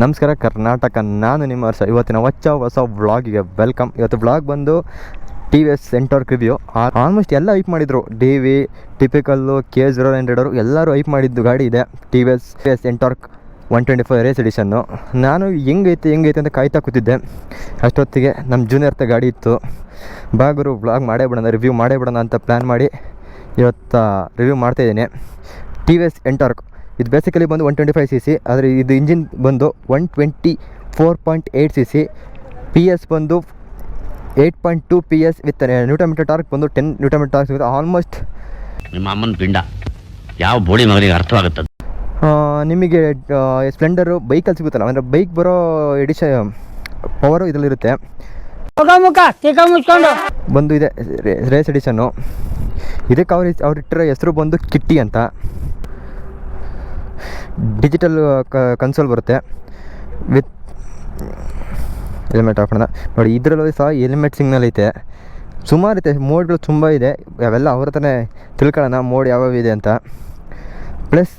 ನಮಸ್ಕಾರ, ಕರ್ನಾಟಕ. ನಾನು ನಿಮ್ಮ ವರ್ಷ ಇವತ್ತಿನ ಹೊಚ್ಚ ಹೊಸ ವ್ಲಾಗಿಗೆ ವೆಲ್ಕಮ್. ಇವತ್ತು ವ್ಲಾಗ್ ಬಂದು T V S centre review almost ಎಲ್ಲ ಐಪ್ ಮಾಡಿದರು. D V typical K zero ಹಂಡ್ರೆಡರು ಎಲ್ಲರೂ ಐಪ್ ಮಾಡಿದ್ದು ಗಾಡಿ ಇದೆ. T V S T S Ntorq one twenty four race edition ನಾನು ಹೆಂಗೈತೆ ಹೆಂಗೈತೆ ಅಂತ ಕಾಯ್ತಾ ಕೂತಿದ್ದೆ. ಅಷ್ಟೊತ್ತಿಗೆ ನಮ್ಮ ಜೂನಿಯರ್ತ ಗಾಡಿ ಇತ್ತು. ಬಾಗುರು ವ್ಲಾಗ್ ಮಾಡೇ ಬಿಡೋಣ ರಿವ್ಯೂ ಮಾಡೇ ಬಿಡೋಣ ಅಂತ ಪ್ಲ್ಯಾನ್ ಮಾಡಿ ಇವತ್ತು ರಿವ್ಯೂ ಮಾಡ್ತಾಯಿದ್ದೀನಿ ಟಿ ವಿ ಎಸ್ ಎಂಟಾರ್ಕ್ ಇದು ಬೇಸಿಕಲಿ ಬಂದು one twenty five C C ಆದರೆ ಇದು ಇಂಜಿನ್ ಬಂದು one twenty four point eight C C P S ಬಂದು eight point two P S with newton metre torque ಬಂದು ಟೆನ್ ನ್ಯೂಟಮೀಟರ್ ಟಾರ್ಕ್ ಸಿಗುತ್ತೆ almost ನಿಮ್ಮ ಅಮ್ಮನ ಪಿಂಡ ಯಾವ ಬೋಡಿ ಮಗನಿಗೆ ಅರ್ಥವಾಗುತ್ತದೆ? ನಿಮಗೆ ಸ್ಪ್ಲೆಂಡರು ಬೈಕಲ್ಲಿ ಸಿಗುತ್ತಲ್ಲ ಅಂದರೆ ಬೈಕ್ ಬರೋ ಎಡಿಷನ್ ಪವರು ಇದರಲ್ಲಿರುತ್ತೆ. ಬಂದು ಇದೆ ರೇಸ್ ಎಡಿಷನ್ನು ಇದಕ್ಕೆ ಅವ್ರು ಅವ್ರು ಇಟ್ಟಿರೋ ಹೆಸರು ಬಂದು ಕಿಟ್ಟಿ ಅಂತ. ಡಿಜಿಟಲ್ ಕನ್ಸೋಲ್ ಬರುತ್ತೆ. ವಿತ್ ಹೆಲ್ಮೆಟ್ ಹಾಕೋಣ ನೋಡಿ, ಇದರಲ್ಲೂ ಸಹ ಹೆಲ್ಮೆಟ್ ಸಿಗ್ನಲ್ ಐತೆ. ಸುಮಾರು ಐತೆ ಮೋಡ್ಗಳು ತುಂಬ ಇದೆ. ಅವೆಲ್ಲ ಅವ್ರ ಹತ್ರನೇ ತಿಳ್ಕೊಳ್ಳೋಣ ಮೋಡ್ ಯಾವ್ಯಾವ ಇದೆ ಅಂತ. ಪ್ಲಸ್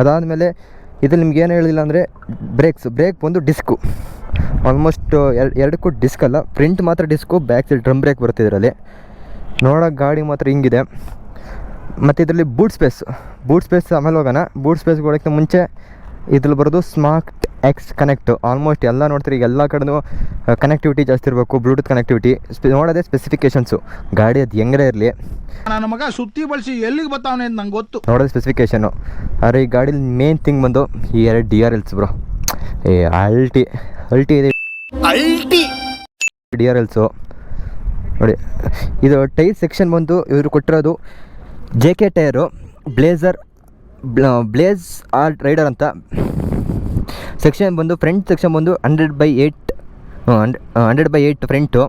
ಅದಾದಮೇಲೆ ಇದು ನಿಮ್ಗೆ ಏನು ಹೇಳಿಲ್ಲ ಅಂದರೆ ಬ್ರೇಕ್ಸ್ ಬ್ರೇಕ್ ಬಂದು ಡಿಸ್ಕು ಆಲ್ಮೋಸ್ಟ್ ಎರಡು ಎರಡಕ್ಕೂ ಡಿಸ್ಕ್ ಅಲ್ಲ. ಪ್ರಿಂಟ್ ಮಾತ್ರ disc back side drum brake ಬರುತ್ತೆ ಇದರಲ್ಲಿ. ನೋಡೋಕೆ ಗಾಡಿ ಮಾತ್ರ ಹಿಂಗಿದೆ. ಮತ್ತು ಇದರಲ್ಲಿ ಬೂಟ್ ಸ್ಪೇಸ್ ಬೂಟ್ ಸ್ಪೇಸ್ ಆಮೇಲೆ ಹೋಗೋಣ. ಬೂಟ್ ಸ್ಪೇಸ್ ಹೋಗೋಕ್ಕೆ ಮುಂಚೆ ಇದ್ರಲ್ಲಿ ಬರೋದು ಸ್ಮಾರ್ಟ್ ಎಕ್ಸ್ ಕನೆಕ್ಟು ಆಲ್ಮೋಸ್ಟ್ ಎಲ್ಲ ನೋಡ್ತೀರಿ ಈಗ ಎಲ್ಲ ಕಡೆನೂ ಕನೆಕ್ಟಿವಿಟಿ ಜಾಸ್ತಿ ಇರಬೇಕು ಬ್ಲೂಟೂತ್ ಕನೆಕ್ಟಿವಿಟಿ ಸ್ಪೆ ನೋಡೋದೇ ಸ್ಪೆಸಿಫಿಕೇಶನ್ಸು ಗಾಡಿ ಅದು ಹೆಂಗರೇ ಇರಲಿ. ನನ್ನ ಮಗ ಸುತ್ತಿ ಬಳಸಿ ಎಲ್ಲಿಗೆ ಬರ್ತಾವನೆ ಅಂತ ನಂಗೆ ಗೊತ್ತು. ನೋಡೋದು ಸ್ಪೆಸಿಫಿಕೇಶನು ಆದರೆ ಈ ಗಾಡೀಲಿ ಮೇನ್ ಥಿಂಗ್ ಬಂದು ಈ ಎರಡು ಡಿ ಆರ್ ಎಲ್ಸ್ ಬ್ರೋ. ಏ ಅಲ್ಟಿ ಅಲ್ಟಿ ಇದೆ. ಡಿ ಆರ್ ಎಲ್ಸು ನೋಡಿ ಇದು ಟೈರ್ ಸೆಕ್ಷನ್ ಬಂದು ಇವರು ಕೊಟ್ಟಿರೋದು J K tyre blazer blaze R rider ಅಂತ ಸೆಕ್ಷನ್ ಬಂದು ಫ್ರಂಟ್ ಸೆಕ್ಷನ್ ಬಂದು hundred by eight hundred by eight front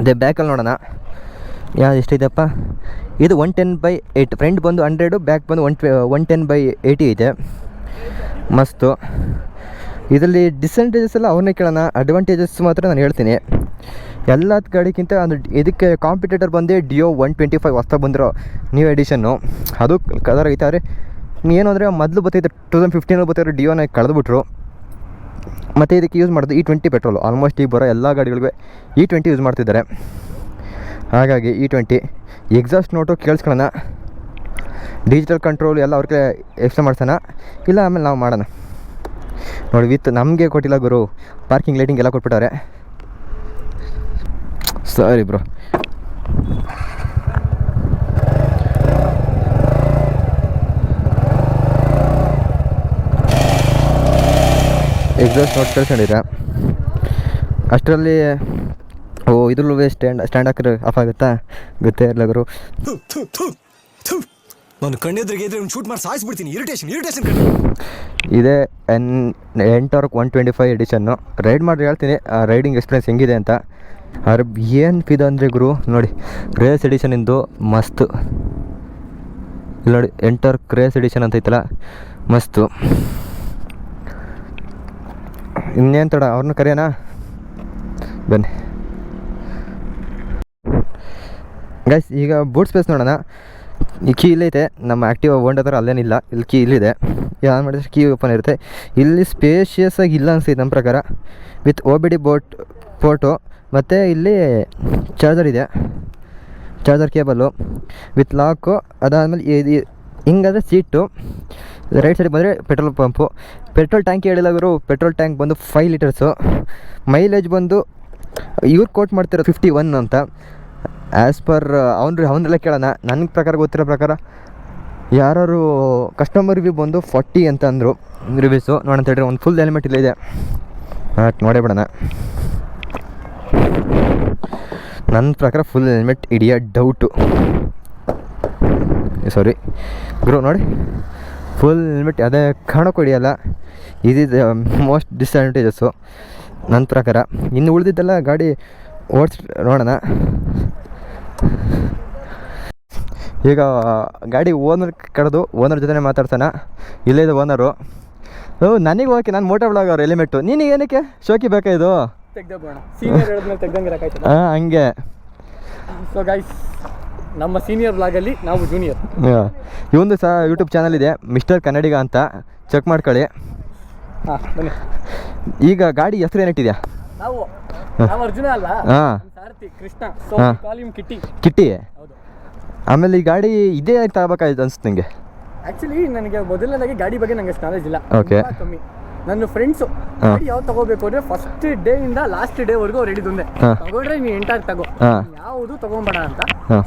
ಅದೇ ಬ್ಯಾಕಲ್ಲಿ ನೋಡೋಣ. ಯಾವ್ದು ಎಷ್ಟಿದೆಪ್ಪ ಇದು one ten by eight front ಬಂದು ಹಂಡ್ರೆಡು ಬ್ಯಾಕ್ ಬಂದು one one ten by eighty ಇದೆ. ಮಸ್ತು. ಇದರಲ್ಲಿ ಡಿಸಡ್ವಾಂಟೇಜಸ್ ಎಲ್ಲ ಅವನ್ನೇ ಕೇಳೋಣ. ಅಡ್ವಾಂಟೇಜಸ್ ಮಾತ್ರ ನಾನು ಹೇಳ್ತೀನಿ. ಎಲ್ಲ ಗಾಡಿಗಿಂತ ಒಂದು ಇದಕ್ಕೆ ಕಾಂಪಿಟೇಟರ್ ಬಂದೇ ಡಿಯೋ ಒನ್ ಟ್ವೆಂಟಿ ಫೈವ್ ಹೊಸ್ತಾ ಬಂದಿರೋ ನ್ಯೂ ಎಡಿಷನ್ನು ಅದು ಕಲರ್ ಐತೆ ಆದರೆ ಏನು ಅಂದರೆ ಮೊದಲು ಬರ್ತೈತೆ ಟೂ ತೌಸಂಡ್ ಫಿಫ್ಟೀನಲ್ಲಿ ಬರ್ತಿರೋ ಡಿಯೋನ ಕಳೆದುಬಿಟ್ರು. ಮತ್ತು ಇದಕ್ಕೆ ಯೂಸ್ ಮಾಡೋದು ಈ ಟ್ವೆಂಟಿ ಪೆಟ್ರೋಲು ಆಲ್ಮೋಸ್ಟ್ ಈ ಬರೋ ಎಲ್ಲ ಗಾಡಿಗಳಿಗೂ ಈ ಟ್ವೆಂಟಿ ಯೂಸ್ ಮಾಡ್ತಿದ್ದಾರೆ. ಹಾಗಾಗಿ ಈ ಟ್ವೆಂಟಿ ಎಕ್ಸಾಸ್ಟ್ ನೋಟು ಕೇಳಿಸ್ಕೊಳ್ಳೋಣ. ಡಿಜಿಟಲ್ ಕಂಟ್ರೋಲ್ ಎಲ್ಲ ಅವ್ರಿಗೆ ಎಕ್ಸ್ಟ್ರಾ ಮಾಡ್ಸೋಣ. ಇಲ್ಲ ಆಮೇಲೆ ನಾವು ಮಾಡೋಣ. ನೋಡಿ, ವಿತ್ ನಮಗೆ ಕೊಟ್ಟಿಲ್ಲ ಗುರು. ಪಾರ್ಕಿಂಗ್ ಲೈಟಿಂಗ್ ಎಲ್ಲ ಕೊಟ್ಬಿಟ್ಟವ್ರೆ. ಸರಿ ಬ್ರೋ ಎಕ್ಸಾಸ್ಟ್ ನೋಡಿ ಕಳ್ಕೊಂಡಿರ ಅಷ್ಟರಲ್ಲಿ, ಓ, ಇದ್ರಲ್ಲೂ ಸ್ಟ್ಯಾಂಡ್ ಸ್ಟ್ಯಾಂಡ್ ಹಾಕಿದ್ರೆ ಆಫ್ ಆಗುತ್ತಾ? ಗೊತ್ತೇ ಇರಲ್ಲ ಗುರು. ನಾನು ಕಣ್ಣೆದ್ರಿಗೆ ಇದ್ರೆ ಶೂಟ್ ಮಾಡಿ ಸಾಯಿಸ್ಬಿಡ್ತೀನಿ ಇರಿಟೇಷನ್ ಇರಿಟೇಷನ್ ಇದೇ N, Ntorq one twenty five edition ride ಮಾಡಿ ಹೇಳ್ತೀನಿ ರೈಡಿಂಗ್ ಎಕ್ಸ್ಪೀರಿಯನ್ಸ್ ಹೆಂಗಿದೆ ಅಂತ. ಅದ್ರ ಏನು ಫಿದ ಅಂದರೆ ಗುರು, ನೋಡಿ ರೇಸ್ ಎಡಿಷನಿಂದು ಮಸ್ತ್. ಇಲ್ಲಿ ನೋಡಿ ಎಂಟರ್ ಕ್ರೇಸ್ ಎಡಿಷನ್ ಅಂತ ಐತಲ್ಲ, ಮಸ್ತು. ಇನ್ನೇನು ತಡ ಅವ್ರನ್ನ ಕರೆಯೋಣ ಬನ್ನಿ. ಗೈಸ್ ಈಗ ಬೂಟ್ ಸ್ಪೇಸ್ ನೋಡೋಣ. ಈ ಕೀ ಇಲ್ಲೈತೆ ನಮ್ಮ ಆ್ಯಕ್ಟಿವ್ ಓಂಡ್ ಥರ ಅಲ್ಲೇನಿಲ್ಲ. ಇಲ್ಲಿ ಕೀ ಇಲ್ಲಿದೆ. ಏನು ಮಾಡಿದ್ರೆ ಕೀ ಓಪನ್ ಇರುತ್ತೆ. ಇಲ್ಲಿ ಸ್ಪೇಷಿಯಸ್ ಆಗಿ ಇಲ್ಲ ಅನಿಸಿದೆ ನಮ್ಮ ಪ್ರಕಾರ. With O B D boot port ಮತ್ತು ಇಲ್ಲಿ ಚಾರ್ಜರ್ ಇದೆ. ಚಾರ್ಜರ್ ಕೇಬಲ್ಲು ವಿತ್ ಲಾಕು ಅದಾದಮೇಲೆ ಇದು ಹಿಂಗಾದರೆ ಸೀಟು ರೈಟ್ ಸೈಡ್ ಬಂದರೆ ಪೆಟ್ರೋಲ್ ಪಂಪು ಪೆಟ್ರೋಲ್ ಟ್ಯಾಂಕ್ ಹೇಳಿಲ್ಲ ಪೆಟ್ರೋಲ್ ಟ್ಯಾಂಕ್ ಬಂದು ಫೈವ್ ಲೀಟರ್ಸು ಮೈಲೇಜ್ ಬಂದು, ಇವ್ರು ಕೋಟ್ ಮಾಡ್ತಿರೋ ಫಿಫ್ಟಿ ಒನ್ ಅಂತ. ಆ್ಯಸ್ ಪರ್ ಅವ್ನು ಅವನ್ನೆಲ್ಲ ಕೇಳೋಣ. ನನ್ನ ಪ್ರಕಾರ ಗೊತ್ತಿರೋ ಪ್ರಕಾರ ಯಾರು ಕಸ್ಟಮರ್ ರಿವ್ಯೂ ಬಂದು ಫಾರ್ಟಿ ಅಂತ ಅಂದರು ರಿವ್ಯೂಸು ನೋಡಂತ ಹೇಳಿರಿ ಒಂದು ಫುಲ್ ಹೆಲ್ಮೆಟ್ ಇಲ್ಲ ಇದೆ. ನೋಡೇ ಬಿಡೋಣ. ನನ್ನ ಪ್ರಕಾರ ಫುಲ್ ಹೆಲ್ಮೆಟ್ ಇಡಿಯ ಡೌಟು ಸಾರಿ ಗ್ರೋ, ನೋಡಿ. ಫುಲ್ ಹೆಲ್ಮೆಟ್ ಅದೇ ಕಾಣೋಕೆ ಹಿಡಿಯಲ್ಲ ಇದು ಮೋಸ್ಟ್ ಡಿಸ್ಅಡ್ವಾಂಟೇಜಸ್ಸು ನನ್ನ ಪ್ರಕಾರ, ಇನ್ನು ಉಳಿದಿದ್ದೆಲ್ಲ ಗಾಡಿ ಓಡಿಸ್, ನೋಡೋಣ. ಈಗ ಗಾಡಿ ಓನರ್ ಕರೆದು ಓನರ್ ಜೊತೆ ಮಾತಾಡ್ತಾನೆ ಇಲ್ಲೇ ಇದು ಓನರು ನನಗೆ ಓಕೆ ನಾನು ಮೋಟರ್ ಬ್ಲಾಗ್ ಅವ್ರು ಎಲಿಮೆಟ್ಟು ನೀನು ಏನಕ್ಕೆ? ಶೋಕಿ ಬೇಕಾ ಇದು? ಹಾಂ ಹಂಗೆ. ಸೊ ಗೈಸ್ ನಮ್ಮ ಸೀನಿಯರ್ ಬ್ಲಾಗಲ್ಲಿ ನಾವು ಜೂನಿಯರ್ ಇವೊಂದು ಸಹ ಯೂಟ್ಯೂಬ್ ಚಾನಲ್ ಇದೆ ಮಿಸ್ಟರ್ ಕನ್ನಡಿಗ ಅಂತ. ಚೆಕ್ ಮಾಡ್ಕೊಳ್ಳಿ. ಹಾಂ ಬನ್ನಿ. ಈಗ ಗಾಡಿ ಹೆಸರು ಏನಿಟ್ಟಿದ್ಯಾ? ಅರ್ಜುನ ಅಲ್ಲ. ಕೃಷ್ಣ. ಕಿಟ್ಟಿ ಕಿಟ್ಟಿ ಆಮೇಲೆ ಈ ಗಾಡಿ ಇದೇ ತಗೋಬೇಕಾಯ್ತು ಅನ್ಸುತ್ತೆ ನಿಂಗೆ? ಆಕ್ಚುಲಿ ನನಗೆ ಮೊದಲನೇದಾಗಿ ಗಾಡಿ ಬಗ್ಗೆ ನಂಗೆ ಅಷ್ಟು ನಾಲೆಜ್ ಇಲ್ಲ ಓಕೆ ಕಮ್ಮಿ. ನನ್ನ ಫ್ರೆಂಡ್ಸು ಯಾವ್ದು ತಗೋಬೇಕು ಅಂದ್ರೆ ಫಸ್ಟ್ ಡೇ ಇಂದ ಲಾಸ್ಟ್ ಡೇ ವರೆಗೂ ಅವ್ರು ಹೇಳಿದೊಂದೆ. ತಗೊಂಡ್ರೆ ನೀನು ಎಂಟಾಗಿ ತಗೋ. ಯಾವುದು ತಗೊಂಬೇಡ ಅಂತ.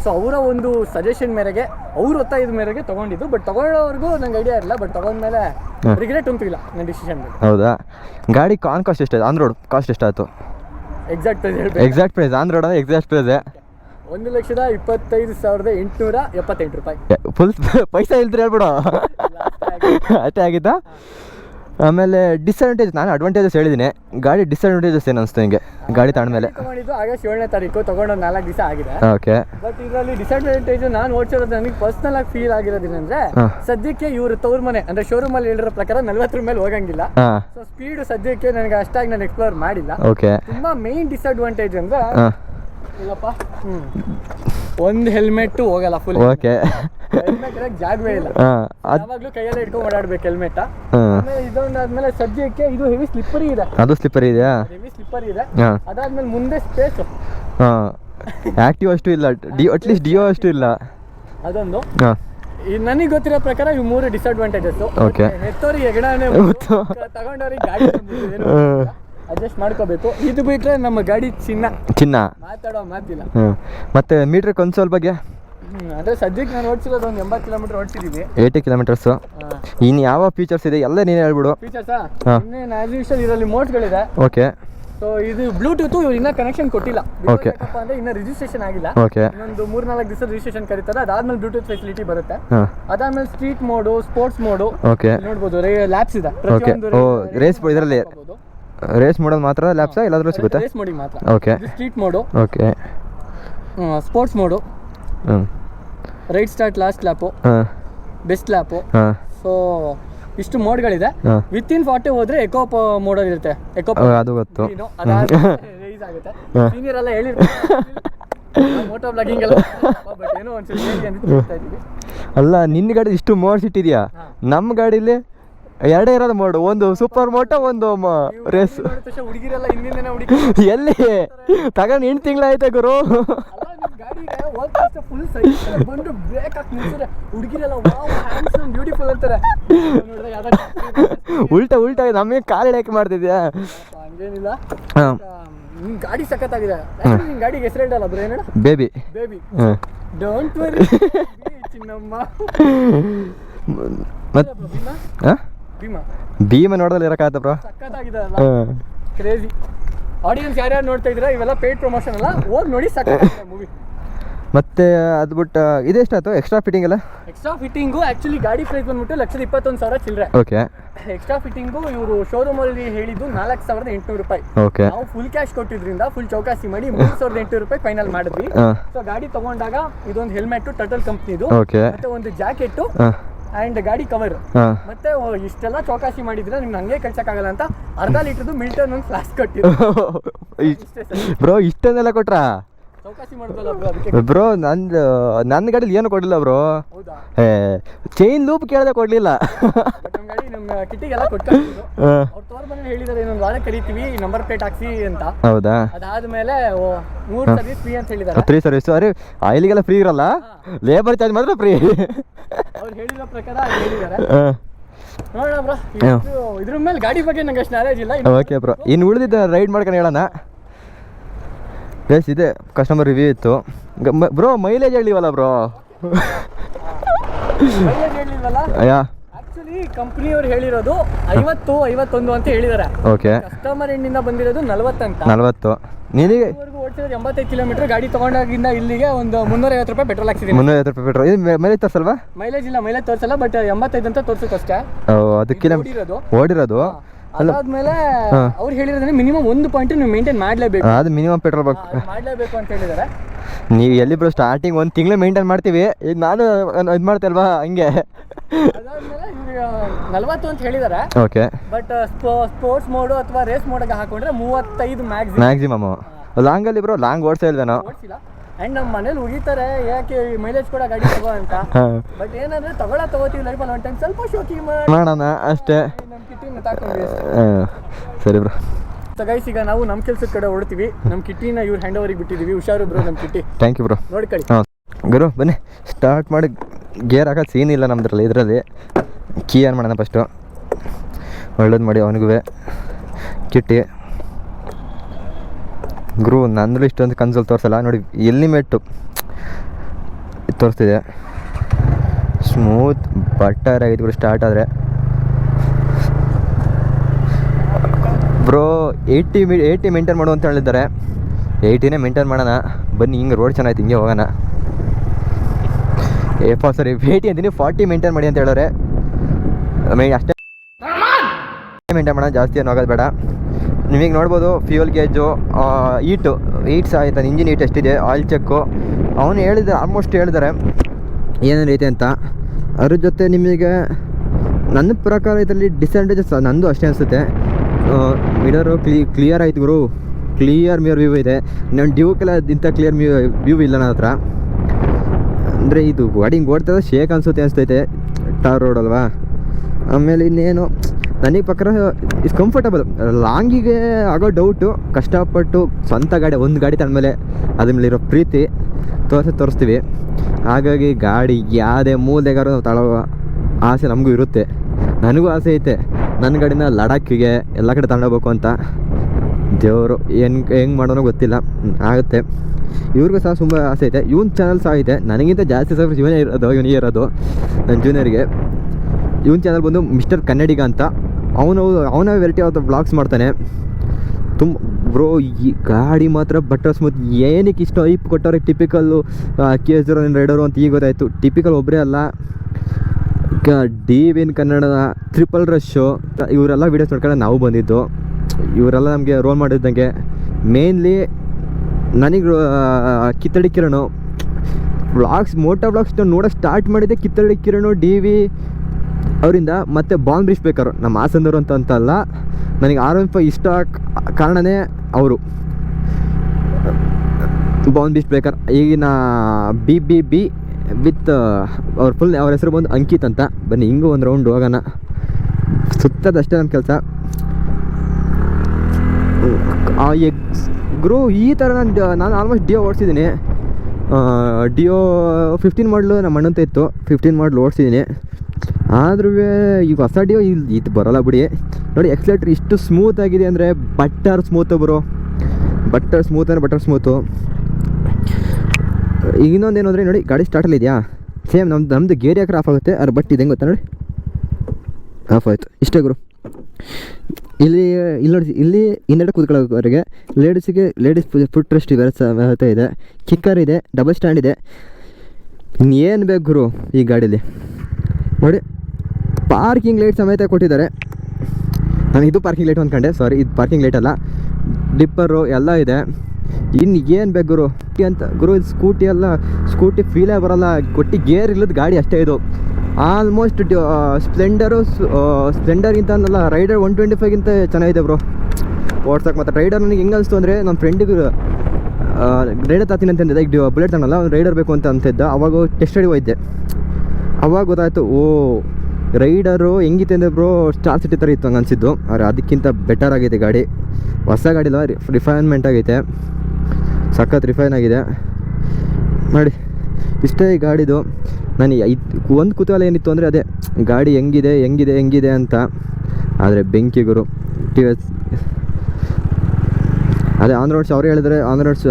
ಸೊ ಅವರ ಒಂದು ಸಜೆಷನ್ ಮೇರೆಗೆ ಅವ್ರ ಒತ್ತಾಯದ ಮೇರೆಗೆ ತಗೊಂಡಿದ್ದು. ಬಟ್ ತಗೊಳ್ಳೋವರೆಗೂ ನಂಗೆ ಐಡಿಯಾ ಇರಲ್ಲ ಬಟ್ ತಗೊಂಡ್ಮೇಲೆ. ರಿಗ್ರೆಟ್ ಅಂತೂ ಇಲ್ಲ ನನ್ನ ಡಿಸಿಷನ್ ಹೌದಾ? ಗಾಡಿ ಕಾನ್ ಕಾಸ್ಟ್ ಎಷ್ಟಾಯ್ತು? ಆನ್ ರೋಡ್ ಕಾಸ್ಟ್ ಎಷ್ಟಾಯ್ತು exact price exact price on road exact price ಒಂದು ಲಕ್ಷದ ಇಪ್ಪತ್ತೈದು ಸಾವಿರದ ಎಂಟುನೂರ ಎಪ್ಪತ್ತೆಂಟು ರೂಪಾಯಿ. ಫುಲ್ ಪೈಸಾ ಇಲ್ದ್ರೆ ಹೇಳ್ಬಿಡು. ಅಷ್ಟೇ ಆಗಿತ್ತಾ. ಆಮೇಲೆ ಡಿಸ್ಅಡ್ವಾಂಟೇಜ್ ನಾನು ಅಡ್ವಾಂಟೇಜಸ್ ಹೇಳಿದ್ದೀನಿ. ಗಾಡಿ ಡಿಸ್ಅಡ್ವಾಂಟೇಜಸ್ ಏನು ಅನಿಸ್ತು ಹಿಂಗೆ ಗಾಡಿ ತಾಂಡ್ಮೇಲೆ ತಗೊಂಡಿದ್ದು ಆಗಸ್ಟ್ ಏಳನೇ ತಾರೀಕು ತಗೊಂಡು ನಾಲ್ಕು ದಿವಸ ಆಗಿದೆ. ಓಕೆ ಬಟ್ ಇದರಲ್ಲಿ ಡಿಸ್ಅಡ್ವಾಂಟೇಜ್ ನಾನು ಓಡಿಸಿರೋದು ನನಗೆ ಪರ್ಸನಲ್ ಆಗಿ ಫೀಲ್ ಆಗಿರೋದೇನಂದ್ರೆ. ಸದ್ಯಕ್ಕೆ ಇವರು ತವ್ರ ಮನೆ ಅಂದ್ರೆ ಶೋರೂಮ್ ಅಲ್ಲಿ ಹೇಳಿರೋ ಪ್ರಕಾರ ನಲ್ವತ್ತರ ಮೇಲೆ ಹೋಗಂಗಿಲ್ಲ. ಸೊ ಸ್ಪೀಡ್ ಸದ್ಯಕ್ಕೆ ನನಗೆ ಅಷ್ಟಾಗಿ ನಾನು ಎಕ್ಸ್ಪ್ಲೋರ್ ಮಾಡಿಲ್ಲ. ಓಕೆ ತುಂಬಾ ಮೇನ್ ಡಿಸ್ಅಡ್ವಾಂಟೇಜ್ ಅಂದ್ರೆ ಇಲ್ಲಪ್ಪ ಒಂದು ಹೆಲ್ಮೆಟ್ ಹೋಗಲ್ಲ ಫುಲ್ ಓಕೆ ಹೆಲ್ಮೆಟ್ ಜಾಗವೇ ಇಲ್ಲ. ಯಾವಾಗ್ಲೂ ಕೈಯಲ್ಲೇ ಇಟ್ಕೊಂಡು ಓಡಾಡ್ಬೇಕು ಹೆಲ್ಮೆಟ್ ಇದೊಂದಾದ್ಮೇಲೆ ಸದ್ಯಕ್ಕೆ ಇದು ಹೆವಿ ಸ್ಲಿಪ್ಪರಿ ಇದೆ. ಅದು ಸ್ಲಿಪ್ಪರಿ ಇದೆಯಾ? ಹೆವಿ ಸ್ಲಿಪ್ಪರ್ ಇದೆ. ಹಾಂ. ಅದಾದ್ಮೇಲೆ ಮುಂದೆ ಸ್ಪೇಸ್ ಹಾಂ. ಆ್ಯಕ್ಟಿವ್ ಅಷ್ಟು ಇಲ್ಲ. ಡಿ ಅಟ್ಲೀಸ್ಟ್ ಡಿಯೋ ಅಷ್ಟು ಇಲ್ಲ. ಅದೊಂದು. ಹಾಂ. ಈ ನನಗೆ ಗೊತ್ತಿರೋ ಪ್ರಕಾರ ಇವು ಮೂರು ಡಿಸ್ಅಡ್ವಾಂಟೇಜಸ್ ಓಕೆ ಹೆತ್ತೋರಿಗೆ ಗೊತ್ತು. ತಗೊಂಡವ್ರಿಗೆ ಗಾಡಿ ಅಡ್ಜಸ್ಟ್ ಮಾಡ್ಕೋಬೇಕು. ಇದು ಬಿಟ್ರೆ ನಮ್ಮ ಗಾಡಿ ಚಿನ್ನ. ಚಿನ್ನ. ಮಾತಾಡೋ ಮಾತಿಲ್ಲ. ಮತ್ತೆ ಮೀಟರ್ ಕನ್ಸೋಲ್ ಬಗ್ಗೆ? ಅಂದ್ರೆ ಸದ್ಯಕ್ಕೆ ನಾನು ಓಡಿಸಿರೋದು ಒಂದು ಎಂಬತ್ತು ಕಿಲೋಮೀಟರ್ ಓಡಿಸಿದೀವಿ ಏಯ್ಟಿ ಕಿಲೋಮೀಟರ್ಸು ಇನ್ನು ಯಾವ ಫೀಚರ್ಸ್ ಇದೆ ಎಲ್ಲ ನೀನು ಹೇಳ್ಬಿಡು. ಫೀಚರ್ಸಾ ಹಾ. ಯೂಶಲ್ ಇದರಲ್ಲಿ ಮೋಡ್ಗಳಿದೆ ಓಕೆ ಸೊ ಇದು ಬ್ಲೂಟೂತ್ ಇವ್ರು ಇನ್ನೂ ಕನೆಕ್ಷನ್ ಕೊಟ್ಟಿಲ್ಲ. ಓಕೆ ಯಾಕಪ್ಪ ಅಂದ್ರೆ ಇನ್ನೂ ರಿಜಿಸ್ಟ್ರೇಷನ್ ಆಗಿಲ್ಲ. ಓಕೆ ಇನ್ನೊಂದು ಮೂರ್ ನಾಲ್ಕು ದಿವಸ ರಿಜಿಸ್ಟ್ರೇಷನ್ ಕರೀತಾರೆ. ಅದಾದ್ಮೇಲೆ ಬ್ಲೂಟೂತ್ ಫೆಸಿಲಿಟಿ ಬರುತ್ತೆ. ಹಾಂ. ಅದಾದ್ಮೇಲೆ street mode sports mode okay ನೋಡ್ಬೋದು. ಲ್ಯಾಬ್ಸ್ ಇದೆ. ಓಕೆ ಓ, race ಇದರಲ್ಲಿ. ರೇಸ್ ಮಾಡೋದು ಮಾತ್ರ ಲ್ಯಾಪ್ಸಾ ಎಲ್ಲಾದರೂ ಸಿಗುತ್ತೆ? ರೇಸ್ ಮೋಡಿಗೆ ಮಾತ್ರ. Okay street mode okay sports mode ಹ್ಞೂ ರೈಟ್ ಸ್ಟಾರ್ಟ್ ಲಾಸ್ಟ್ ಲ್ಯಾಪು ಹಾಂ. ಬೆಸ್ಟ್ ಲ್ಯಾಪು ಹಾಂ. ಸೊ ಇಷ್ಟು ಮೋಡ್ಗಳಿದೆ. ವಿತ್ ಇನ್ ಫಾರ್ಟಿ ಹೋದ್ರೆ ಎಕೋಪ್ ಮೋಡ್ ಇರುತ್ತೆ. ಎಕೋಪ್ ಅದು ಗೊತ್ತು. ರೈಸ್ ಆಗುತ್ತೆ. ಸೀನಿಯರ್ ಎಲ್ಲ ಹೇಳಿರ್ತಾರೆ. ಮೋಟೋ ಬ್ಲಾಗಿಂಗ್ ಎಲ್ಲ ಬಟ್ ಏನೋ ಒಂಚೂರು ಹೇಳಿ ಅಂತ ಹೇಳ್ತಾ ಇದೀವಿ ಅಲ್ಲ ನಿನ್ನ ಗಾಡಿ ಇಷ್ಟು ಮೋಡ್ಸ್ ಇಟ್ಟಿದ್ಯಾ ನಮ್ಮ ಗಾಡಿಲಿ ಎರಡೇ ಇರೋದು ಮೋಡ್ ಒಂದು ಸೂಪರ್ ಮೋಟೋ ಒಂದು ರೇಸ್ ಎಲ್ಲಿ? ತಗೊಂಡು ಎಂಟು ತಿಂಗಳಾಯ್ತಾ ಗುರು? ಫುಲ್ ಸೈಡ್ ಬಂದು ಬ್ರೇಕ್ ಹಾಕಿ ನಿಲ್ಸಿದ್ರೆ ಹುಡುಗಿರೆಲ್ಲ ವಾವ್ ಹ್ಯಾಂಡ್ಸಮ್ ಬ್ಯೂಟಿಫುಲ್ ಅಂತಾರೆ. ಉಲ್ಟಾ ಉಲ್ಟಾ ನಮಗೆ ಕಾಲ್ ಯಾಕೆ ಮಾಡ್ತಿದ್ಯಾ? ಹಂಗೇನಿಲ್ಲ. ನಿಮ್ ಗಾಡಿ ಸಖತ್ ಆಗಿದೆ ನಿಮ್ ಗಾಡಿಗೆ ಹೆಸರು ಇಡಲ್ಲ ಬ್ರೋ ಏನಣ್ಣ? ಬೇಬಿ ಬೇಬಿ ಡೋಂಟ್ ವರಿ ಚಿನ್ನಮ್ಮ. ಮತ್ತೆ ಭೀಮಾ? ಭೀಮಾ? ನೋಡೋದಲ್ಲಿ ಇರೋಕ್ಕಾಗತ್ತ ಬ್ರೋ? ಸಖತ್ತಾಗಿದೆ ಅಲ್ಲ ಕ್ರೇಜಿ ಆಡಿಯನ್ಸ್ ಯಾರ್ಯಾರು ನೋಡ್ತಾ ಇದ್ದೀರಾ ಇವೆಲ್ಲ ಪೇಡ್ ಪ್ರಮೋಷನ್ ಅಲ್ಲ? ಹೋಗಿ ನೋಡಿ ಸಖತ್ ಮೂವಿ ಮತ್ತೆ ಅದು ಬಿಟ್ಟು ಇದೆಷ್ಟಾಯ್ತು ಎಕ್ಸ್ಟ್ರಾ ಫಿಟ್ಟಿಂಗ್ ಎಲ್ಲ? ಎಕ್ಸ್ಟ್ರಾ ಫಿಟ್ಟಿಂಗು ಆಕ್ಚುಲಿ ಗಾಡಿ ಪ್ರೈಸ್ ಬಂದ್ಬಿಟ್ಟು ಲಕ್ಷದ ಇಪ್ಪತ್ತೊಂದು ಸಾವಿರ ಚಿಲ್ಲರೆ ಓಕೆ ಎಕ್ಸ್ಟ್ರಾ ಫಿಟ್ಟಿಂಗು ಇವರು ಶೋರೂಮ್ ಅಲ್ಲಿ ಹೇಳಿದ್ದು ನಾಲ್ಕು ಸಾವಿರದ ಎಂಟುನೂರು ರೂಪಾಯಿ. ಓಕೆ ನಾವು ಫುಲ್ ಕ್ಯಾಶ್ ಕೊಟ್ಟಿದ್ರಿಂದ ಫುಲ್ ಚೌಕಾಸಿ ಮಾಡಿ ಮೂರು ಸಾವಿರದ ಎಂಟುನೂರು ರೂಪಾಯಿ ಫೈನಲ್ ಮಾಡಿದ್ವಿ. ಸೊ ಗಾಡಿ ತಗೊಂಡಾಗ ಇದೊಂದು ಹೆಲ್ಮೆಟ್ ಟಟಲ್ ಕಂಪ್ನಿದು ಓಕೆ ಮತ್ತೆ ಒಂದು ಜಾಕೆಟ್ ಆ್ಯಂಡ್ ಅಂಡ್ ಗಾಡಿ ಕವರ್ ಮತ್ತೆ ಇಷ್ಟೆಲ್ಲ ಚೌಕಾಸಿ ಮಾಡಿದ್ರೆ ನಿಮ್ಗೆ ಹಂಗೆ ಕಳ್ಸಕ್ಕಾಗಲ್ಲ ಅಂತ ಅರ್ಧ ಲೀಟರ್ದು ಮಿಲ್ಟನ್ ಒಂದು ಫ್ಲಾಸ್ ಕೊಟ್ಟಿದ್ರು. ಬ್ರೋ ಇಷ್ಟನ್ನೆಲ್ಲ ಕೊಟ್ರಾ? ಬ್ರೋ ನಂದು ನನ್ನ ಗಾಡೀಲಿ ಏನು ಕೊಡಲಿಲ್ಲ ಬ್ರೋ ಏ ಚೈನ್ ಲೂಪ್ ಕೇಳದೆ ಕೊಡಲಿಲ್ಲ. ನಮ್ಮ ಗಾಡಿ ನಮ್ಮ ಬಂದು ಹೇಳಿದಾರೆ ಇನ್ನೊಂದು ವಾರ ಕರಿತೀವಿ ನಂಬರ್ ಪ್ಲೇಟ್ ಹಾಕ್ಸಿ ಅಂತ. ಹೌದಾ? ಅದಾದ್ಮೇಲೆ ಮೂರು ಸರ್ವಿಸ್ ಫ್ರೀ ಅಂತ ಹೇಳಿದಾರೆ. ಫ್ರೀ ಸರ್ವಿಸ್ ಅರೆ ಆಯಿಲಿಗೆಲ್ಲ ಫ್ರೀ ಇರಲ್ಲ? ಲೇಬರ್ ಚಾರ್ಜ್ ಮಾತ್ರ ಫ್ರೀ ಅವ್ರು ಹೇಳಿರೋ ಪ್ರಕಾರ ಹೇಳಿದ್ದಾರೆ ನೋಡೋಣ ಬ್ರೋ. ಇದ್ರ ಮೇಲೆ ಗಾಡಿ ಬಗ್ಗೆ ನಂಗೆ ಅಷ್ಟು ನಾಲೆಜ್ ಇಲ್ಲ ಓಕೆ ಬ್ರೋ ಇನ್ನು ಉಳಿದಿದ್ದ ರೈಡ್ ಮಾಡ್ಕೊಂಡು ಹೇಳೋಣ. ಎಸ್ ಇದೆ ಕಸ್ಟಮರ್ ರಿವ್ಯೂ ಇತ್ತು. ಬ್ರೋ ಮೈಲೇಜ್ ಹೇಳಿವಲ್ಲ ಬ್ರೋ mileage ಹೇಳಿಲ್ವಲ್ಲ? ಯಾ ಆಕ್ಚುಲಿ ಕಂಪ್ನಿಯವ್ರು ಹೇಳಿರೋದು ಐವತ್ತು ಐವತ್ತೊಂದು ಅಂತ ಹೇಳಿದ್ದಾರೆ ಓಕೆ ಕಸ್ಟಮರ್ ಎಂಡಿಂದ ಬಂದಿರೋದು ನಲವತ್ತಂತ ನಲ್ವತ್ತು. ನಿನಗೆ ಓಡಿಸಿರೋದು ಎಂಬತ್ತೈದು ಕಿಲೋಮೀಟರ್ ಗಾಡಿ ತಗೊಂಡಾಗಿಂದ ಇಲ್ಲಿಗೆ ಒಂದು ಮುನ್ನೂರೈವತ್ತು ರೂಪಾಯಿ ಪೆಟ್ರೋಲ್ ಹಾಕ್ಸಿದ್ದೀನಿ. ಮುನ್ನೂರೈವತ್ತು ರೂಪಾಯಿ ಪೆಟ್ರೋಲ್ ಇದು ಮೈಲೇಜ್ ತರ್ಸಲ್ವಾ? ಮೈಲೇಜ್ ಇಲ್ಲ ಮೈಲೇಜ್ ತೋರಿಸಲ್ಲ ಬಟ್ ಎಂಬತ್ತೈದು ಅಂತ ತೋರಿಸುತ್ತೆ ಅಷ್ಟೇ ಓ ಅದು ಕಿಲೋಮೀಟರ್ ಓಡಿರೋದು. ಅದಾದ್ಮೇಲೆ. ಅವ್ರು ಹೇಳಿರೋದ್ರೆ ಮಿನಿಮಮ್ ಒಂದು ಪಾಯಿಂಟ್ ನೀವು ಮೇಂಟೈನ್ ಮಾಡಲೇಬೇಕು. ಅದು ಮಿನಿಮಮ್ ಪೆಟ್ರೋಲ್ ಬೇಕು. ಮಾಡಲೇಬೇಕು ಅಂತ ಹೇಳಿದ್ದಾರೆ ನೀವು ಎಲ್ಲಿ ಬ್ರೋ ಸ್ಟಾರ್ಟಿಂಗ್ ಒಂದು ತಿಂಗಳು ಮೇಂಟೈನ್ ಮಾಡ್ತೀವಿ. ಈಗ ನಾನು ಇದು ಮಾಡ್ತೇಲ್ವಾ ಹಂಗೆ? ನಲ್ವತ್ತು ಅಂತ ಹೇಳಿದ್ದಾರೆ ಓಕೆ ಬಟ್ ಸ್ಪೋರ್ಟ್ಸ್ ಮೋಡು ಅಥವಾ ರೇಸ್ ಮೋಡಿಗೆ ಹಾಕೊಂಡ್ರೆ ಮೂವತ್ತೈದು ಮ್ಯಾಕ್ಸಿಮಮ್ ಮ್ಯಾಕ್ಸಿಮಮ್ ಲಾಂಗಲ್ಲಿ ಬ್ರೋ ಲಾಂಗ್ ಓಡಿಸೇ ಇಲ್ವೇನೋ? ಅಂಡ್ ನಮ್ಮ ಮನೇಲಿ ಉಗಿತಾರೆ ಯಾಕೆ ಮೈಲೇಜ್ ಕೂಡ ಗಾಡಿ ತಗೋ ಅಂತ? ಬಟ್ ಏನಂದ್ರೆ ತಗೊಳ ತಗೋತೀವಿ ಲೈಫಲ್ಲಿ ಒಂದು ಟೈಮ್ ಸ್ವಲ್ಪ ಶೋಕಿ ಮಾಡಿ. ಮಾಡೋಣ ಅಷ್ಟೇ. ನಮ್ಮ ಕಿಟ್ಟಿನ ತಾಕೊಂಡ್ವಿ ಸರಿ ಬ್ರೋ. ಸೊ ಗೈಸ್ ಈಗ ನಾವು ನಮ್ಮ ಕೆಲ್ಸದ ಕಡೆ ಹೊಡ್ತೀವಿ ನಮ್ಮ ಕಿಟ್ಟಿನ ಇವ್ರು ಹ್ಯಾಂಡ್ ಓವರಿಗೆ ಬಿಟ್ಟಿದ್ದೀವಿ ಹುಷಾರು ಬ್ರೋ ನಮ್ಮ ಕಿಟ್ಟಿ. ಥ್ಯಾಂಕ್ ಯು ಬ್ರೋ ನೋಡ್ಕೊಳ್ಳಿ ಹಾಂ. ಗುರು ಬನ್ನಿ. ಸ್ಟಾರ್ಟ್ ಮಾಡಿ ಗೇರ್ ಹಾಕೋದು ಸೀನ್ ಇಲ್ಲ ನಮ್ದ್ರಲ್ಲಿ ಇದರಲ್ಲಿ. ಕೀ ಆನ್ ಮಾಡೋಣ ಫಸ್ಟು ಒಳ್ಳೇದು ಮಾಡಿ ಅವನಿಗೂ. ಕಿಟ್ಟಿ. ಗುರು ನಂದಲೂ ಇಷ್ಟೊಂದು ಕನ್ಸಲ್ಲಿ ತೋರಿಸಲ್ಲ. ನೋಡಿ ಎಲ್ಲಿ ಮೆಟ್ಟು? ತೋರಿಸ್ತಿದೆ. ಸ್ಮೂತ್ ಬಟರ್ ಆಗಿದ್ದು ಗುರು ಸ್ಟಾರ್ಟ್ ಆದರೆ. ಬ್ರೋ ಏಯ್ಟಿ ಮಿ ಏಯ್ಟಿ ಮೇಂಟೈನ್ ಮಾಡು ಅಂತ ಹೇಳಿದ್ದಾರೆ. ಏಯ್ಟಿನೇ ಮೇಂಟೈನ್ ಮಾಡೋಣ. ಬನ್ನಿ ಹಿಂಗೆ ರೋಡ್ ಚೆನ್ನಾಗಿತ್ತು ಹಿಂಗೆ ಹೋಗೋಣ. ಏ ಫಾ ಸರಿ ಏಯ್ಟಿ ಅಂತೀನಿ ಫಾರ್ಟಿ ಮೇಂಟೈನ್ ಮಾಡಿ ಅಂತ ಹೇಳೋರೆ. ಮೇ ಅಷ್ಟೇ. ಮೇಂಟೈನ್ ಮಾಡೋಣ ಜಾಸ್ತಿ ಏನು ಹೋಗೋದು ಬೇಡ. ನಿಮಗೆ ನೋಡ್ಬೋದು ಫ್ಯೂಯಲ್ ಗೇಜು ಈಟು ಈಟ್ಸ್ ಆಯ್ತಾನೆ ಇಂಜಿನ್ ಈಟ್ ಎಷ್ಟಿದೆ ಆಯಿಲ್ ಚೆಕ್ಕು ಅವನು ಹೇಳಿದ ಆಲ್ಮೋಸ್ಟ್ ಹೇಳಿದ್ದಾರೆ ಏನೇನು ಐತೆ ಅಂತ. ಅದ್ರ ಜೊತೆ ನಿಮಗೆ, ನನ್ನ ಪ್ರಕಾರ ಇದರಲ್ಲಿ ಡಿಸಡ್ವಾಂಟೇಜಸ್ ನಂದು ಅಷ್ಟೇ ಅನಿಸುತ್ತೆ. ಮಿಡರು ಕ್ಲಿ ಕ್ಲಿಯರ್ ಆಯ್ತು ಗುರು. ಕ್ಲಿಯರ್ ಮಿಯರ್ ವ್ಯೂ ಇದೆ. ನನ್ನ ಡ್ಯೂಕೆಲ್ಲ ಇಂಥ ಕ್ಲಿಯರ್ ಮ್ಯೂ ವ್ಯೂ ಇಲ್ಲ ನನ್ನ ಹತ್ರ. ಅಂದರೆ ಇದು ಗಾಡಿ ಹಿಂಗೆ ಶೇಕ್ ಅನಿಸುತ್ತೆ ಅನಿಸ್ತೈತೆ. ಟಾರ್ ರೋಡ್ ಅಲ್ವಾ? ಆಮೇಲೆ ಇನ್ನೇನು ನನಗೆ ಪ್ರಕಾರ ಇಸ್ ಕಂಫರ್ಟಬಲ್ ಲಾಂಗಿಗೆ ಆಗೋ ಡೌಟು ಕಷ್ಟಪಟ್ಟು ಸ್ವಂತ ಗಾಡಿ, ಒಂದು ಗಾಡಿ ತಂದಮೇಲೆ ಅದ್ರ ಮೇಲಿರೋ ಪ್ರೀತಿ ತೋರಿಸಿ, ತೋರಿಸ್ತೀವಿ. ಹಾಗಾಗಿ ಗಾಡಿ ಯಾವುದೇ ಮೂಲೆಗಾರು ನಾವು ತಳೋ ಆಸೆ ನಮಗೂ ಇರುತ್ತೆ. ನನಗೂ ಆಸೆ ಐತೆ. ನನ್ನ ಗಾಡಿನ ಲಡಾಖಿಗೆ ಎಲ್ಲ ಕಡೆ ತಗೊಂಡೋಗ್ಬೇಕು ಅಂತ. ದೇವರು ಏನು ಹೆಂಗೆ ಮಾಡೋನೋ ಗೊತ್ತಿಲ್ಲ. ಆಗುತ್ತೆ. ಇವ್ರಿಗೂ ಸಹ ತುಂಬ ಆಸೆ ಐತೆ. ಇವನ್ ಚಾನಲ್ ಸಹ ಐತೆ. ನನಗಿಂತ ಜಾಸ್ತಿ ಸಹ ಜೀವನ ಇರೋದು, ಇವನಿಗೆ ಇರೋದು. ನನ್ನ ಜೂನಿಯರ್ಗೆ ಇವನ್ ಚಾನಲ್ ಬಂದು ಮಿಸ್ಟರ್ ಕನ್ನಡಿಗ ಅಂತ. ಅವನು, ಅವನ ವೆರೈಟಿ ಆಫ್ ಬ್ಲಾಗ್ಸ್ ಮಾಡ್ತಾನೆ. ತುಂಬ ಬ್ರೋ ಈ ಗಾಡಿ ಮಾತ್ರ ಬಟರ್ ಸ್ಮೂತ್ ಏನಕ್ಕೆ ಇಷ್ಟ ಐಪ್ ಕೊಟ್ಟವ್ರೆ typical K S zero rider ಅಂತ ಈಗ ಗೊತ್ತಾಯಿತು. ಟಿಪಿಕಲ್ ಒಬ್ಬರೇ ಅಲ್ಲ. ಡಿ ವಿನ್ ಕನ್ನಡ ಟ್ರಿಪಲ್ ರಶ್ಶು ಇವರೆಲ್ಲ ವೀಡಿಯೋಸ್ ನೋಡ್ಕೊಂಡು ನಾವು ಬಂದಿದ್ದು. ಇವರೆಲ್ಲ ನಮಗೆ ರೋಲ್ ಮಾಡಿದ್ದಂಗೆ. ಮೇನ್ಲಿ ನನಗೆ Kittadi Kiran. Vlogs moto vlogs ನೋಡೋಕೆ ಸ್ಟಾರ್ಟ್ ಮಾಡಿದ್ದೆ ಕಿತ್ತಡಿ ಕಿರಣು ಡಿ ವಿ ಅವರಿಂದ ಮತ್ತೆ ಬಾಂಬ್ ಬಿಡಿಸ್ಬೇಕಾರು ಬೇಕಾರು. ನಮ್ಮ ಆಸಂದರು ಅಂತ ಅಂತಲ್ಲ ನನಗೆ ಆರ್ ಒನ್ ಫೈವ್ ಇಷ್ಟ ಕಾರಣನೇ ಅವರು. ಬಾಂಬ್ ಬ್ರಿಷ್ ಬೇಕರ್. ಈಗಿನ ಬಿ ಬಿ ಬಿ ವಿತ್ ಅವ್ರ ಫುಲ್ ಅವ್ರ ಹೆಸರು ಬಂದು ಅಂಕಿತ್ ಅಂತ. ಬನ್ನಿ, ಹಿಂಗೂ ಒಂದು ರೌಂಡ್ ಹೋಗೋಣ. ಸುತ್ತದಷ್ಟೇ ನಮ್ಮ ಕೆಲಸ. ಆ ಗುರು, ಈ ಥರ ನಾನು ನಾನು ಆಲ್ಮೋಸ್ಟ್ ಡಿಯೋ ಓಡಿಸಿದ್ದೀನಿ. ಡಿಯೋ ಫಿಫ್ಟೀನ್ ಮಾಡಲು ನಮ್ಮ ಅಣ್ಣಂತ ಇತ್ತು. ಫಿಫ್ಟೀನ್ ಮಾಡಲು ಓಡಿಸಿದ್ದೀನಿ. ಆದ್ರೂ ಈಗ ಹೊಸ ಡಿಯೋ ಇಲ್ಲಿ ಇದು ಬರೋಲ್ಲ ಬಿಡಿ. ನೋಡಿ ಎಕ್ಸ್ಲೇಟ್ರ್ ಇಷ್ಟು ಸ್ಮೂತ್ ಆಗಿದೆ ಅಂದರೆ ಬಟ್ಟರ್ ಸ್ಮೂತು ಬರೋ. ಬಟ್ಟರ್ ಸ್ಮೂತ್ ಅಂದರೆ ಬಟರ್ ಸ್ಮೂತು ಇನ್ನೊಂದು ಏನು ಅಂದರೆ ನೋಡಿ ಗಾಡಿ ಸ್ಟಾರ್ಟಲ್ಲಿ ಇದೆಯಾ? ಸೇಮ್ ನಮ್ದು ನಮ್ಮದು ಗೇರ್ ಯಾಕ್ರೆ ಆಫ್ ಆಗುತ್ತೆ? ಅದ್ರ ಬಟ್ ಇದೆ ಗೊತ್ತಾ ನೋಡಿ. ಆಫ್ ಆಯಿತು. ಇಷ್ಟೇ ಗುರು. ಇಲ್ಲಿ ಇಲ್ಲಿ ನೋಡಿ, ಇಲ್ಲಿ ಇನ್ನೆರಡು ಕೂತ್ಕೊಳ್ಳೋವರೆಗೆ ಲೇಡೀಸಿಗೆ ಲೇಡೀಸ್ ಫುಟ್ ರೆಸ್ಟ್ ವ್ಯವಸ್ಥೆ ವ್ಯವಸ್ಥೆ ಇದೆ. ಕಿಕ್ಕರ್ ಇದೆ. ಡಬಲ್ ಸ್ಟ್ಯಾಂಡ್ ಇದೆ. ಇನ್ನೇನು ಬೇಕು ಗುರು ಈ ಗಾಡೀಲಿ? ನೋಡಿ ಪಾರ್ಕಿಂಗ್ ಲೈಟ್ ಸಮೇತ ಕೊಟ್ಟಿದ್ದಾರೆ. ನಾನು ಇದು ಪಾರ್ಕಿಂಗ್ ಲೈಟ್ ಅಂದ್ಕೊಂಡೆ ಸಾರಿ ಇದು ಪಾರ್ಕಿಂಗ್ ಲೈಟ್ ಅಲ್ಲ. ಡಿಪ್ಪರು ಎಲ್ಲ ಇದೆ. ಇನ್ನು ಏನು ಬೇಕು ಗುರು? ಅಂತ, ಗುರು, ಇದು ಸ್ಕೂಟಿ ಎಲ್ಲ ಸ್ಕೂಟಿ ಫೀಲೇ ಬರೋಲ್ಲ. ಕೊಟ್ಟು ಗೇರ್ ಇಲ್ಲದ ಗಾಡಿ ಅಷ್ಟೇ ಇದು. ಆಲ್ಮೋಸ್ಟ್ ಸ್ಪ್ಲೆಂಡರು ಸ್ಪ್ಲೆಂಡರ್ಗಿಂತ ಅಂದಲ್ಲ ರೈಡರ್ ಒನ್ ಟ್ವೆಂಟಿ ಫೈವ್ಗಿಂತ ಚೆನ್ನಾಗಿದೆ ಬ್ರೋ ಓಡ್ಸಕ್ಕೆ ಮತ್ತು ರೈಡರ್ ನನಗೆ ಹೆಂಗೆ ಅನಿಸ್ತು ಅಂದರೆ ನನ್ನ ಫ್ರೆಂಡಿಗೆ ರೈಡರ್ ತಾತೀನಿ ಅಂತ ಅಂದಿದ್ದೆ. ಈಗ ಬುಲೆಟ್ ತಗೊಳಲ್ಲ ಅವ್ನು ರೈಡರ್ ಬೇಕು ಅಂತ ಅಂತಿದ್ದ. ಅವಾಗ ಟೆಸ್ಟ್ ಹೋಯ್ದೆ ಅವಾಗ ಗೊತ್ತಾಯ್ತು, ಓ, ರೈಡರು ಹೆಂಗಿತ್ತು ಅಂದರೆ ಬ್ರೋ ಸ್ಟಾರ್ ಸಿಟಿ ಥರ ಇತ್ತು ಹಂಗೆ ಅನಿಸಿದ್ದು. ಆದರೆ ಅದಕ್ಕಿಂತ ಬೆಟರ್ ಆಗಿದೆ ಗಾಡಿ. ಹೊಸ ಗಾಡಿ ಇಲ್ಲ ರಿಫೈನ್ಮೆಂಟ್ ಆಗೈತೆ. ಸಖತ್ ರಿಫೈನ್ ಆಗಿದೆ. ನೋಡಿ, ಇಷ್ಟೇ ಈ ಗಾಡಿದು. ನನಗೆ ಒಂದು ಕುತೂಹಲ ಏನಿತ್ತು ಅಂದರೆ ಅದೇ, ಗಾಡಿ ಹೆಂಗಿದೆ ಹೆಂಗಿದೆ ಹೆಂಗಿದೆ ಅಂತ. ಆದರೆ ಬೆಂಕಿ ಟಿ ವಿ ಎಸ್ ಅದೇ ಆನ್ ರೋಡ್ಸ್ ಅವ್ರು ಹೇಳಿದ್ರೆ ಆನ್ ರೋಡ್ಸ್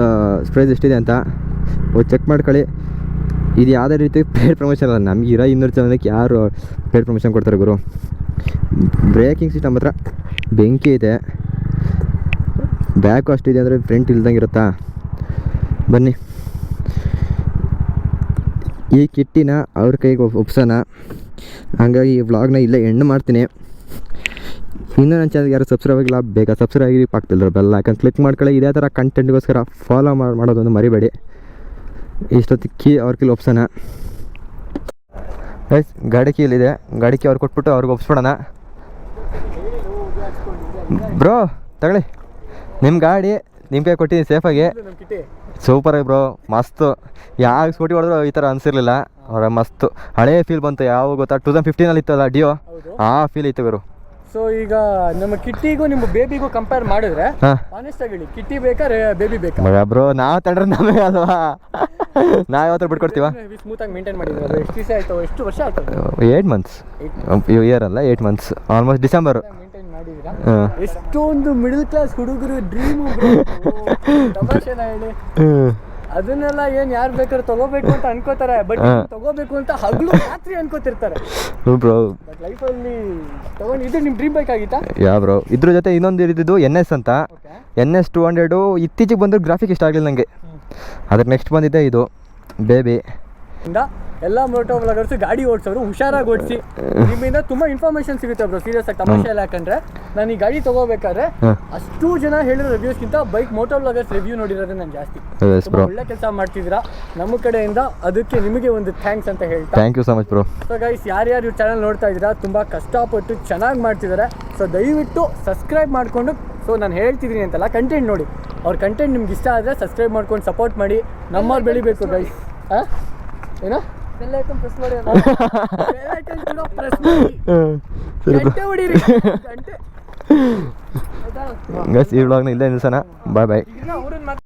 ಪ್ರೈಸ್ ಎಷ್ಟಿದೆ ಅಂತ. ಚೆಕ್ ಮಾಡ್ಕೊಳ್ಳಿ. ಇದು ಯಾವುದೇ ರೀತಿ ಪೇಡ್ ಪ್ರಮೋಷನ್ ಅಲ್ಲ. ನಮ್ಗೆ ಇರೋ ಇನ್ನೂರು ಜನಕ್ಕೆ ಯಾರು ಪೇಡ್ ಪ್ರಮೋಷನ್ ಕೊಡ್ತಾರೆ ಗುರು? ಬ್ರೇಕಿಂಗ್ ಸಿಸ್ಟಮ್ ಹತ್ರ ಬೆಂಕಿ ಇದೆ. ಬ್ಯಾಕು ಅಷ್ಟಿದೆ ಅಂದರೆ ಫ್ರಂಟ್ ಇಲ್ದಂಗೆ ಇರುತ್ತಾ? ಬನ್ನಿ. ಈ ಕಿಟ್ಟಿನ ಅವ್ರ ಕೈಗೆ ಒಪ್- ಒಪ್ಸೋಣ. ಹಂಗಾಗಿ ಈ ವ್ಲಾಗ್ನ ಇಲ್ಲೇ ಎಂಡ್ ಮಾಡ್ತೀನಿ. ಇನ್ನೂ ನನ್ನ ಚಾನಲ್ಗೆ ಯಾರು ಸಬ್ಸ್ಕ್ರೈಬ್ ಆಗಿಲ್ಲ, ಬೇಗ ಸಬ್ಸ್ಕ್ರೈಬ್ ಆಗಿ ಪಾಕ್ತಿಲ್ಲ ಬೆಲ್ಲ ಯಾಕಂದ್ರೆ ಕ್ಲಿಕ್ ಮಾಡ್ಕೊಳ್ಳಿ. ಇದೇ ಥರ ಕಂಟೆಂಟ್ಗೋಸ್ಕರ ಫಾಲೋ ಮಾಡೋದೊಂದು ಮರಿಬೇಡಿ. ಇಷ್ಟೊತ್ತು ಕೀ ಅವ್ರ ಕೀಲಿ ಒಪ್ಸೋಣ ಗೈಸ್ ಗಾಡಿ ಕೀಲಿದೆ. ಗಾಡಿ ಕೀ ಅವ್ರು ಕೊಟ್ಬಿಟ್ಟು ಅವ್ರಿಗೆ ಒಪ್ಸ್ಬಿಡೋಣ ಬ್ರೋ ತಗೊಳ್ಳಿ. ನಿಮ್ಮ ಗಾಡಿ ನಿಮ್ಮ ಕೈ ಕೊಟ್ಟಿದ್ದೀನಿ ಸೇಫಾಗಿ ಸೂಪರಾಗಿ ಬ್ರೋ ಮಸ್ತು. ಯಾವ ಸ್ಕೂಟಿ ಹೊಡೆದ್ರು ಈ ಥರ ಅನಿಸಿರ್ಲಿಲ್ಲ. ಅವ್ರ ಮಸ್ತು. ಹಳೇ ಫೀಲ್ ಬಂತು ಯಾವ ಗೊತ್ತಾ? ಟೂ ತೌಸಂಡ್ ಫಿಫ್ಟೀನಲ್ಲಿ ಇತ್ತಲ್ಲ ಡಿಯೋ ಆ ಫೀಲ್ ಇತ್ತು ಗುರು. ಸೊ ಈಗ ನಮ್ಮ ಕಿಟ್ಟಿಗೂ ನಿಮ್ಮ ಬೇಬಿಗೂ ಕಂಪೇರ್ ಮಾಡಿದ್ರೆ ಆನೆಸ್ಟ್ ಆಗಿ ಹೇಳಿ ಕಿಟ್ಟಿ ಬೇಕಾ ಬೇಬಿ ಬೇಕಾ? ಬ್ರೋ ನಾವು ತಡ್ರೆ ನಮಗೆ ಅಲ್ವಾ? ನಾವು ಯಾವತ್ತರ ಬಿಟ್ಕೊಡ್ತೀವ? ಸ್ಮೂತ್ ಆಗಿ ಮೇಂಟೈನ್ ಮಾಡಿದ್ರು ಎಷ್ಟು ದಿವಸ ಆಯ್ತು ಎಷ್ಟು ವರ್ಷ ಆಯ್ತು ಏಟ್ ಮಂತ್ಸ್ ಇಯರ್ ಅಲ್ಲ ಏಟ್ ಮಂತ್ಸ್ ಆಲ್ಮೋಸ್ಟ್ ಡಿಸೆಂಬರ್ ಎಷ್ಟೊಂದು ಮಿಡಲ್ ಕ್ಲಾಸ್ ಹುಡುಗರು ಡ್ರೀಮ್ ತಮಾಷೆನ ಹೇಳಿ. ಅದನ್ನೆಲ್ಲ ಏನ್ ಯಾರು ಬೇಕಾದ್ರೆ ತಗೋಬೇಕು ಅಂತ ಅನ್ಕೋತಾರೆ ಬಟ್ ತಗೋಬೇಕು ಅಂತ ಹಗಲು ರಾತ್ರಿ ಅನ್ಕೋತಿರ್ತಾರೆ. ಬ್ರೋ. ಬಟ್ ಲೈಫಲ್ಲಿ ತಗೊಂಡು ಇದು ನಿಮ್ ಡ್ರೀಮ್ ಬೈಕ್ ಆಗಿತ್ತಾ? Yeah bro. ಇದ್ರ ಜೊತೆ ಇನ್ನೊಂದು ಇರಿದ್ದು ಎನ್ ಎಸ್ ಅಂತ. ಎನ್ ಎಸ್ ಟು ಹಂಡ್ರೆಡು ಇತ್ತೀಚೆಗೆ ಬಂದ್ರೆ ಗ್ರಾಫಿಕ್ ಇಷ್ಟ ಆಗಲಿಲ್ಲ ನನಗೆ ಅದಕ್ಕೆ ನೆಕ್ಸ್ಟ್ ಬಂದಿದ್ದೆ ಇದು. ಬೇಬಿ ಇಂದ ಎಲ್ಲ ಮೋಟೋ ಬ್ಲಾಗರ್ಸ್ ಗಾಡಿ ಓಡಿಸೋರು ಹುಷಾರಾಗಿ ಓಡಿಸಿ. ನಿಮ್ಮಿಂದ ತುಂಬಾ ಇನ್ಫಾರ್ಮೇಶನ್ ಸಿಗುತ್ತೆ ಬ್ರೋ ಸೀರಿಯಸ್ ಆಗಿ ತಮಾಷೆ ಎಲ್ಲ ಯಾಕಂದ್ರೆ ನಾನು ಈ ಗಾಡಿ ತಗೋಬೇಕಾದ್ರೆ ಅಷ್ಟು ಜನ ಹೇಳಿರೋ ರಿವ್ಯೂಸ್ಗಿಂತ ಬೈಕ್ ಮೋಟೋ ಬ್ಲಾಗರ್ಸ್ ರಿವ್ಯೂ ನೋಡಿರೋದೇ ನಾನು ಜಾಸ್ತಿ. ತುಂಬಾ ಒಳ್ಳೆ ಕೆಲಸ ಮಾಡ್ತಿದ್ದೀರಾ. ನಮ್ಮ ಕಡೆಯಿಂದ ಅದಕ್ಕೆ ನಿಮಗೆ ಒಂದು ಥ್ಯಾಂಕ್ಸ್ ಅಂತ ಹೇಳ್ತಾ. Thank you so much bro so guys ಯಾರ್ಯಾರು ಚಾನಲ್ ನೋಡ್ತಾ ಇದ್ದೀರಾ ತುಂಬಾ ಕಷ್ಟಪಟ್ಟು ಚೆನ್ನಾಗಿ ಮಾಡ್ತಿದ್ದಾರೆ. ಸೊ ದಯವಿಟ್ಟು ಸಬ್ಸ್ಕ್ರೈಬ್ ಮಾಡಿಕೊಂಡು ಸೊ ನಾನು ಹೇಳ್ತಿದ್ದೀನಿ ಅಂತಲ್ಲ ಕಂಟೆಂಟ್ ನೋಡಿ. ಅವ್ರ ಕಂಟೆಂಟ್ ನಿಮ್ಗೆ ಇಷ್ಟ ಆದರೆ ಸಬ್ಸ್ಕ್ರೈಬ್ ಮಾಡ್ಕೊಂಡು ಸಪೋರ್ಟ್ ಮಾಡಿ. ನಮ್ಮವ್ರು ಬೆಳಿಬೇಕು ಗೈಸ್ ಹಾಂ? ಏನೋ? ಬೆಲ್ ಐಕನ್ ಪ್ರೆಸ್ ಮಾಡಿ ಬೆಲ್ ಐಕನ್ ಕೂಡ ಪ್ರೆಸ್ ಮಾಡಿ. ಸರಿ ಗಂಟೆ ಹೊಡೀರಿ. ಗಂಟೆ. ಆಯ್ತಾ? ಗೈಸ್ ಈ ವ್ಲಾಗ್ನ ಇಲ್ಲೇ ನಿಲ್ಸೋಣ. ಬಾಯ್ ಬಾಯ್